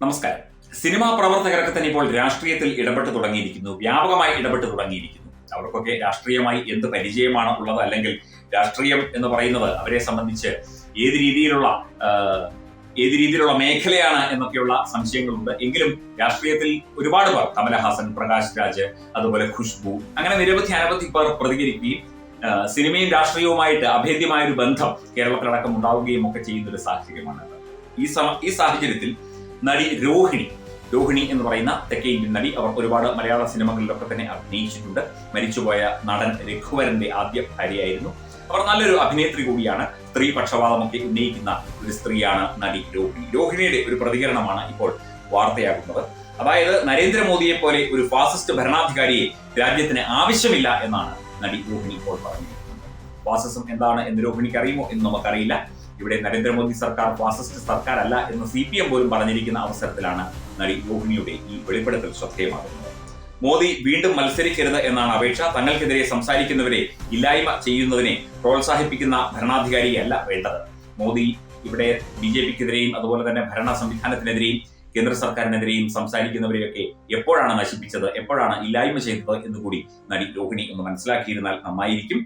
നമസ്കാരം. സിനിമാ പ്രവർത്തകരൊക്കെ തന്നെ ഇപ്പോൾ രാഷ്ട്രീയത്തിൽ ഇടപെട്ട് തുടങ്ങിയിരിക്കുന്നു. വ്യാപകമായി ഇടപെട്ട് തുടങ്ങിയിരിക്കുന്നു. അവർക്കൊക്കെ രാഷ്ട്രീയമായി എന്ത് പരിചയമാണ് ഉള്ളത്? അല്ലെങ്കിൽ രാഷ്ട്രീയം എന്ന് പറയുന്നത് അവരെ സംബന്ധിച്ച് ഏത് രീതിയിലുള്ള ഏത് രീതിയിലുള്ള മേഖലയാണ് എന്നൊക്കെയുള്ള സംശയങ്ങളുണ്ട്. എങ്കിലും രാഷ്ട്രീയത്തിൽ ഒരുപാട് പേർ കമലഹാസൻ പ്രകാശ് രാജ് അതുപോലെ ഖുഷ്ബു അങ്ങനെ നിരവധി അനവധി പേർ പ്രതികരിക്കുകയും സിനിമയും രാഷ്ട്രീയവുമായിട്ട് അഭേദ്യമായ ഒരു ബന്ധം കേരളത്തിലടക്കം ഉണ്ടാവുകയും ഒക്കെ ചെയ്യുന്ന ഒരു സാഹചര്യമാണ്. ഈ ഈ സാഹചര്യത്തിൽ നടി രോഹിണി. രോഹിണി എന്ന് പറയുന്ന തെക്കേ ഇന്ത്യൻ നടി. അവർ ഒരുപാട് മലയാള സിനിമകളിലൊക്കെ തന്നെ അഭിനയിച്ചിട്ടുണ്ട്. മരിച്ചുപോയ നടൻ രഘുവരന്റെ ആദ്യ ഭാര്യയായിരുന്നു. അവർ നല്ലൊരു അഭിനേത്രി കൂടിയാണ്. സ്ത്രീ പക്ഷപാതമൊക്കെ ഉന്നയിക്കുന്ന ഒരു സ്ത്രീയാണ് നടി രോഹിണി. രോഹിണിയുടെ ഒരു പ്രതികരണമാണ് ഇപ്പോൾ വാർത്തയാകുന്നത്. അതായത് നരേന്ദ്രമോദിയെ പോലെ ഒരു ഫാസിസ്റ്റ് ഭരണാധികാരിയെ രാജ്യത്തിന് ആവശ്യമില്ല എന്നാണ് നടി രോഹിണി ഇപ്പോൾ പറഞ്ഞിരിക്കുന്നത്. ഫാസിസം എന്താണ് എന്ന് രോഹിണിക്ക് അറിയുമോ എന്ന് നമുക്കറിയില്ല. ഇവിടെ നരേന്ദ്രമോദി സർക്കാർ ഫാസിസ്റ്റ് സർക്കാരല്ല എന്ന് സി പി എം പോലും പറഞ്ഞിരിക്കുന്ന അവസരത്തിലാണ് നടി രോഹിണിയുടെ ഈ വെളിപ്പെടുത്തൽ ശ്രദ്ധേയമാകുന്നത്. മോദി വീണ്ടും മത്സരിക്കരുത് എന്നാണ് അപേക്ഷ. തങ്ങൾക്കെതിരെ സംസാരിക്കുന്നവരെ ഇല്ലായ്മ ചെയ്യുന്നതിനെ പ്രോത്സാഹിപ്പിക്കുന്ന ഭരണാധികാരിയല്ല വേണ്ടത്. മോദി ഇവിടെ ബി ജെ പിക്കെതിരെയും അതുപോലെ തന്നെ ഭരണ സംവിധാനത്തിനെതിരെയും കേന്ദ്ര സർക്കാരിനെതിരെയും സംസാരിക്കുന്നവരെയൊക്കെ എപ്പോഴാണ് നശിപ്പിച്ചത് എപ്പോഴാണ് ഇല്ലായ്മ ചെയ്തത് എന്നുകൂടി നടി രോഹിണി ഒന്ന് മനസ്സിലാക്കിയിരുന്നാൽ നന്നായിരിക്കും.